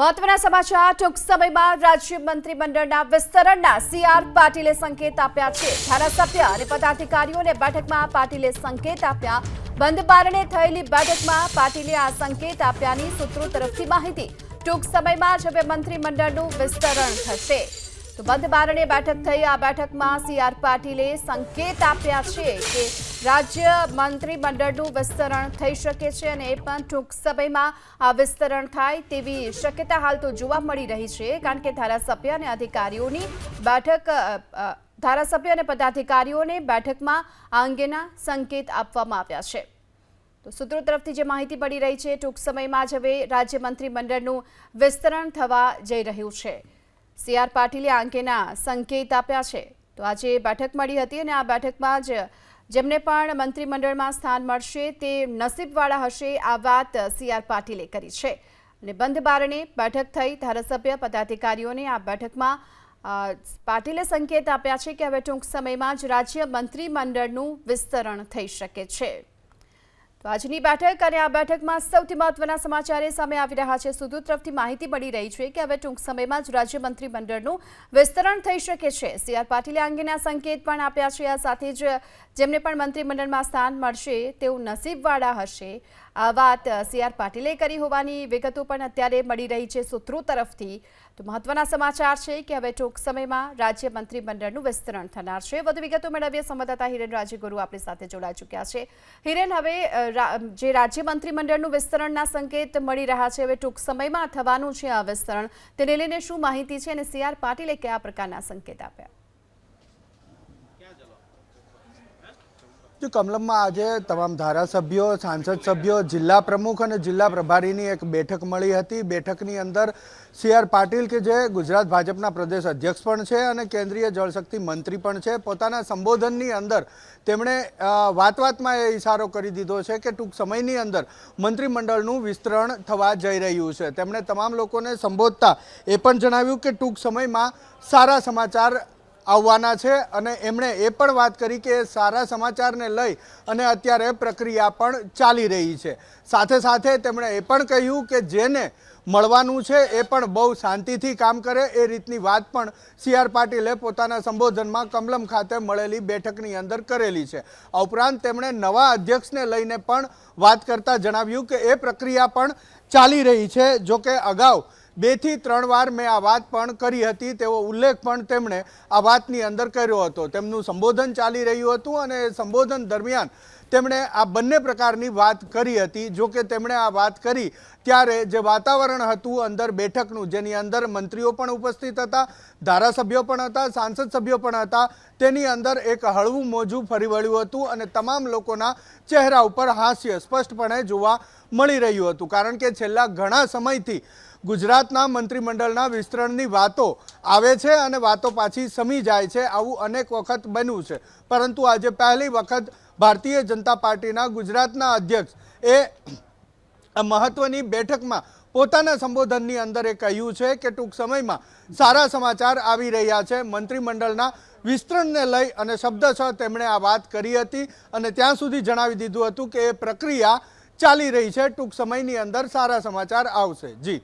મહત્વના સમાચાર, ટૂંક સમયમાં રાજ્ય મંત્રીમંડળના વિસ્તરણના સી આર પાટીલે સંકેત આપ્યા છે. ધારાસભ્ય અને પદાધિકારીઓને બેઠકમાં પાટીલે સંકેત આપ્યા. બંધ બારણે થયેલી બેઠકમાં પાટીલે આ સંકેત આપ્યાની સૂત્રો તરફથી માહિતી. ટૂંક સમયમાં જ હવે મંત્રીમંડળનું વિસ્તરણ થશે. તો બંધ બારણે બેઠક થઈ આ બેઠકમાં સી આર પાટીલે સંકેત આપ્યા છે કે રાજ્ય મંત્રીમંડળનું વિસ્તરણ થઈ શકે છે અને એ પણ ટૂંક સમયમાં આ વિસ્તરણ થાય તેવી શક્યતા હાલ તો જોવા મળી રહી છે, કારણ કે ધારાસભ્ય અને અધિકારીઓની બેઠક ધારાસભ્ય અને પદાધિકારીઓને બેઠકમાં આ અંગેના સંકેત આપવામાં આવ્યા છે. તો સૂત્રો તરફથી જે માહિતી મળી રહી છે, ટૂંક સમયમાં જ હવે રાજ્ય મંત્રીમંડળનું વિસ્તરણ થવા જઈ રહ્યું છે. સી આર પાટીલે આ અંગેના સંકેત આપ્યા છે. તો આજે બેઠક મળી હતી અને આ બેઠકમાં જ જેમને પણ મંત્રીમંડળમાં સ્થાન મળશે તે નસીબવાળા હશે આ વાત સીઆર પાટીલે કરી છે. અને બંધ બારણે બેઠક થઈ ધારાસભ્ય પદાધિકારીઓને આ બેઠકમાં પાટીલે સંકેત આપ્યા છે કે હવે ટૂંક સમયમાં જ રાજ્ય મંત્રીમંડળનું વિસ્તરણ થઈ શકે છે. તો આજની બેઠક અને આ બેઠકમાં સૌથી મહત્વના સમાચાર એ સામે આવી રહ્યા છે. સુધુ તરફથી માહિતી મળી રહી છે કે હવે ટૂંક સમયમાં જ રાજ્ય મંત્રીમંડળનું વિસ્તરણ થઈ શકે છે. સી આર પાટીલે અંગેના સંકેત પણ આપ્યા છે. આ સાથે જ જેમને પણ મંત્રીમંડળમાં સ્થાન મળશે તેઓ નસીબવાળા હશે. આ વાત સીઆર પાટીલે કરી હોવાની વિગતો પણ અત્યારે મળી રહી છે સૂત્રો તરફથી. તો મહત્વના સમાચાર છે કે હવે ટૂંક સમયમાં રાજ્ય મંત્રીમંડળનું વિસ્તરણ થનાર છે. વધુ વિગતો મેળવીએ સંવાદદાતા હિરેન રાજગુરુ આપણી સાથે જોડાઈ ચૂક્યા છે. હિરેન, હવે જે રાજ્ય મંત્રીમંડળનું વિસ્તરણના સંકેત મળી રહ્યા છે, હવે ટૂંક સમયમાં થવાનું છે આ વિસ્તરણ. તેને લઈને શું માહિતી છે અને સીઆર પાટીલે કયા પ્રકારના સંકેત આપ્યા? જો કમલમમાં આજે તમામ ધારાસભ્યો, સાંસદ સભ્યો, જિલ્લા પ્રમુખ અને જિલ્લા પ્રભારીની એક બેઠક મળી હતી. બેઠકની અંદર સી આર પાટીલ કે જે ગુજરાત ભાજપના પ્રદેશ અધ્યક્ષ પણ છે અને કેન્દ્રીય જળશક્તિ મંત્રી પણ છે. પોતાના સંબોધનની અંદર તેમણે વાત વાતમાં એ ઇશારો કરી દીધો છે કે ટૂંક સમયની અંદર મંત્રીમંડળનું વિસ્તરણ થવા જઈ રહ્યું છે. તેમણે તમામ લોકોને સંબોધતા એ પણ જણાવ્યું કે ટૂંક સમયમાં સારા સમાચાર આવવાના છે અને એમણે એ પણ વાત કરી કે સારા સમાચારને લઈ અને અત્યારે પ્રક્રિયા પણ ચાલી રહી છે. સાથે સાથે તેમણે એ પણ કહ્યું કે જેને મળવાનું છે એ પણ બહુ શાંતિથી કામ કરે. એ રીતની વાત પણ સી આર પાટીલે પોતાના સંબોધનમાં કમલમ ખાતે મળેલી બેઠકની અંદર કરેલી છે. આ ઉપરાંત તેમણે નવા અધ્યક્ષને લઈને પણ વાત કરતા જણાવ્યું કે એ પ્રક્રિયા પણ ચાલી રહી છે. જો કે અગાઉ બેથી ત્રણ વાર મેં આ વાત પણ કરી હતી, તેવો ઉલ્લેખ પણ તેમણે આ વાતની અંદર કર્યો હતો. તેમનું સંબોધન ચાલી રહ્યું હતું અને સંબોધન દરમિયાન તેમણે આ બંને પ્રકારની વાત કરી હતી. જો કે તેમણે આ વાત કરી ત્યારે જે વાતાવરણ હતું અંદર બેઠકનું, જેની અંદર મંત્રીઓ પણ ઉપસ્થિત હતા, ધારાસભ્યો પણ હતા, સાંસદ સભ્યો પણ હતા, તેની અંદર એક હળવું મોજું ફરી વળ્યું હતું અને તમામ લોકોના ચહેરા ઉપર હાસ્ય સ્પષ્ટપણે જોવા મળી રહ્યું હતું. કારણ કે છેલ્લા ઘણા સમયથી ગુજરાતના મંત્રીમંડળના વિસ્તરણની વાતો આવે છે અને વાતો પાછી સમી જાય છે. આવું અનેક વખત બન્યું છે. પરંતુ આજે પહેલી વખત ભારતીય જનતા પાર્ટીના ગુજરાતના અધ્યક્ષ એ મહત્વની બેઠકમાં પોતાના સંબોધનની અંદર એ કહ્યું છે કે ટૂંક સમયમાં સારા સમાચાર આવી રહ્યા છે. મંત્રીમંડળના વિસ્તરણને લઈ અને શબ્દશઃ તેમણે આ વાત કરી હતી અને ત્યાં સુધી જણાવી દીધું હતું કે એ પ્રક્રિયા ચાલી રહી છે. ટૂંક સમયની અંદર સારા સમાચાર આવશે. જી.